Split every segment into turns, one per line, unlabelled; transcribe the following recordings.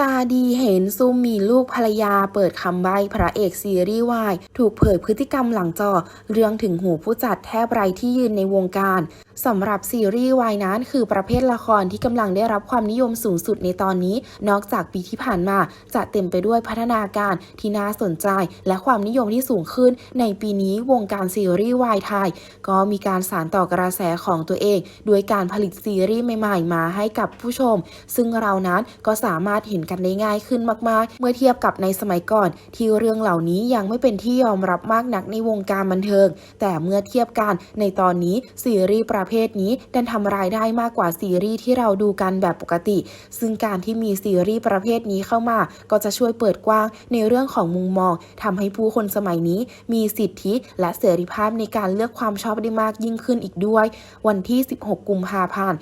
ตาดีเห็นซุ่มมีลูกภรรยาเปิดคำใบ้พระเอกซีรีส์วายถูกเผยพฤติกรรมหลังจอ เรื่องถึงหูผู้จัดแทบไรที่ยืนในวงการสำหรับซีรีส์วายนั้นคือประเภทละครที่กำลังได้รับความนิยมสูงสุดในตอนนี้ นอกจากปีที่ผ่านมา จะเต็มไปด้วยพัฒนาการที่น่าสนใจ และความนิยมที่สูงขึ้น ในปีนี้วงการซีรีส์วายไทย ก็มีการสานต่อกระแสของตัวเอง ด้วยการผลิตซีรีส์ใหม่ ๆ มาให้กับผู้ชม ซึ่งเรานั้นก็สามารถเห็นกันได้ง่ายขึ้นมาก ๆ เมื่อเทียบกับในสมัยก่อน ที่เรื่องเหล่านี้ยังไม่เป็นที่ยอมรับมากนักในวงการบันเทิง แต่เมื่อเทียบกันในตอนนี้ซีรีส์ประเภทนี้ดันทำรายได้มากกว่าซีรีส์ที่เราดูกันแบบปกติ ซึ่งการที่มีซีรีส์ประเภทนี้เข้ามา ก็จะช่วยเปิดกว้างในเรื่องของมุมมองทำให้ผู้คนสมัยนี้มีสิทธิและเสรีภาพในการเลือกความชอบได้มากยิ่งขึ้นอีกด้วย วันที่ 16 กุมภาพันธ์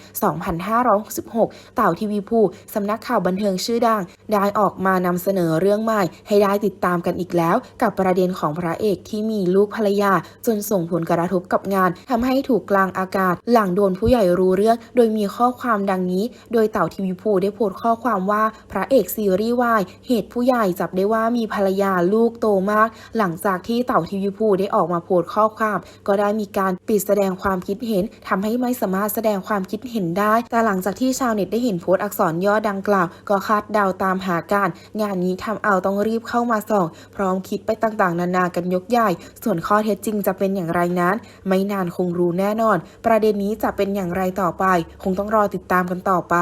2566 เต่าทีวีภูสำนักข่าวบันเทิงชื่อดังได้ออกมานำเสนอเรื่องใหม่ ให้ได้ติดตามกันอีกแล้ว กับประเด็นของพระเอกที่มีลูกภรรยา จนส่งผลกระทบกับงานทำให้ถูกกลางอากาศ หลังโดนผู้ใหญ่รู้เรื่อง โดยมีข้อความดังนี้ โดยเต่าทีวีภูได้โพสต์ข้อความว่าพระเอกซีรีส์วายเหตุผู้ใหญ่จับได้ว่ามีภรรยาลูกโตมาก หลังจากที่เต่าทีวีภูได้ออกมาโพสต์ข้อความ ก็ได้มีการปิดแสดงความคิดเห็นทำให้ไม่สามารถแสดงความคิดเห็นได้ แต่หลังจากที่ชาวเน็ตได้เห็นโพสต์อักษรย่อดังกล่าว ก็คาดเดาตามหาการ งานนี้ทำเอาต้องรีบเข้ามาส่อง พร้อมคิดไปต่างๆ นานากันยกใหญ่ ส่วนข้อเท็จจริงจะเป็นอย่างไรนั้น ไม่นานคงรู้แน่นอน ประเด็นนี้จะเป็นอย่างไรต่อไป คงต้องรอติดตามกันต่อไป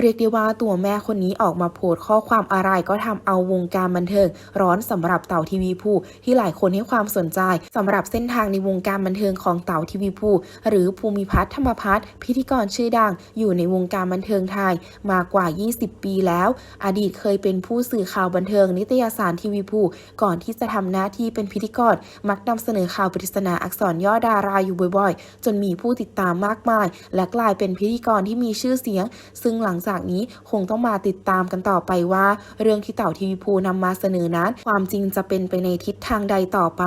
เรียกได้ว่าตัวแม่คนนี้ออกมาโพสต์ข้อความอะไรก็ทำเอาวงการบันเทิง ร้อนสำหรับเต่าทีวีภูที่หลายคนให้ความสนใจสำหรับเส้นทางในวงการบันเทิงของเต่าทีวีภูหรือภูมิพัฒน์ธรรมพัฒน์พิธีกรชื่อดัง อยู่ในวงการบันเทิงไทยมากว่า 20 ปีแล้วอดีตเคยเป็นผู้สื่อข่าวบันเทิง นิตยสารทีวีภูก่อนที่จะทำหน้าที่เป็นพิธีกรมักนำเสนอข่าวปริศนาอักษรย่อดาราอยู่บ่อยๆ จนมีผู้ติดตามมากมาย และกลายเป็นพิธีกรที่มีชื่อเสียง ซึ่งหลังจากนี้คงต้องมาติดตามกันต่อไปว่า เรื่องที่เต่าทีวีภูนำมาเสนอนั้น ความจริงจะเป็นไปในทิศทางใดต่อไป